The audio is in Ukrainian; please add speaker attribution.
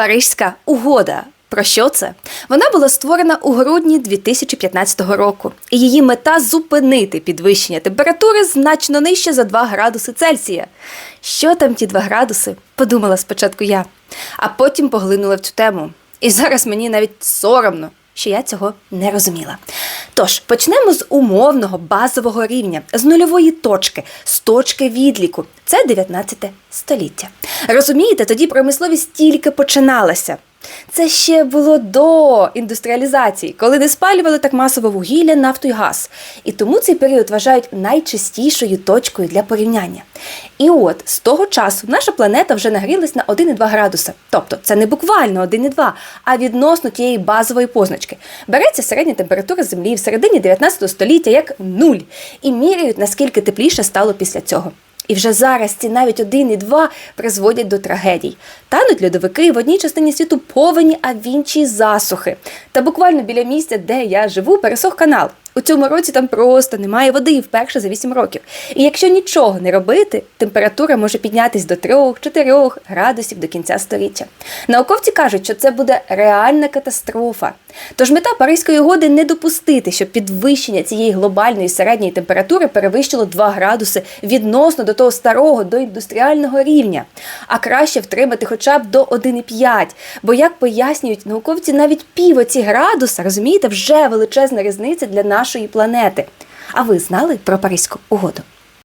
Speaker 1: Паризька угода. Про що це? Вона була створена у грудні 2015 року, і її мета зупинити підвищення температури значно нижче за 2 градуси Цельсія. Що там ті 2 градуси? Подумала спочатку я, а потім поглинула в цю тему. І зараз мені навіть соромно, що я цього не розуміла. Тож почнемо з умовного базового рівня, з нульової точки, з точки відліку. Це 19 століття. Розумієте, тоді промисловість тільки починалася. Це ще було до індустріалізації, коли не спалювали так масово вугілля, нафту і газ. І тому цей період вважають найчистішою точкою для порівняння. І от з того часу наша планета вже нагрілась на 1,2 градуса. Тобто це не буквально 1,2, а відносно тієї базової позначки. Береться середня температура Землі в середині 19 століття як нуль, і міряють, наскільки тепліше стало після цього. І вже зараз ці навіть один і два призводять до трагедій. Тануть льодовики в одній частині світу повені, а в іншій засухи. Та буквально біля місця, де я живу, пересох канал. У цьому році там просто немає води вперше за 8 років. І якщо нічого не робити, температура може піднятись до 3-4 градусів до кінця століття. Науковці кажуть, що це буде реальна катастрофа. Тож мета Паризької угоди не допустити, щоб підвищення цієї глобальної середньої температури перевищило 2 градуси відносно до того старого до індустріального рівня, а краще втримати хоча б до 1,5. Бо, як пояснюють науковці, навіть пів оці градуса, розумієте, вже величезна різниця для нашої планети. А ви знали про Паризьку угоду?